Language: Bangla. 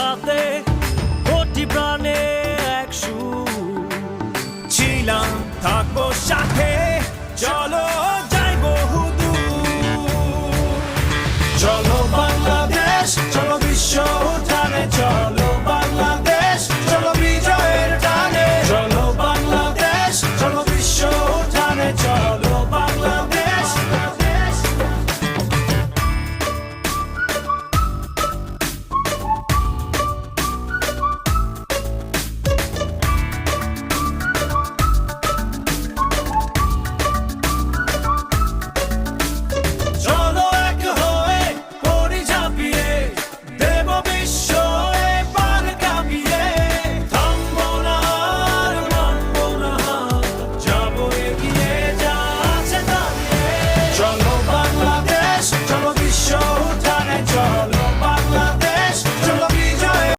সাথে কোটি প্রাণে এক সুর। ছিলাম থাকব সাথে।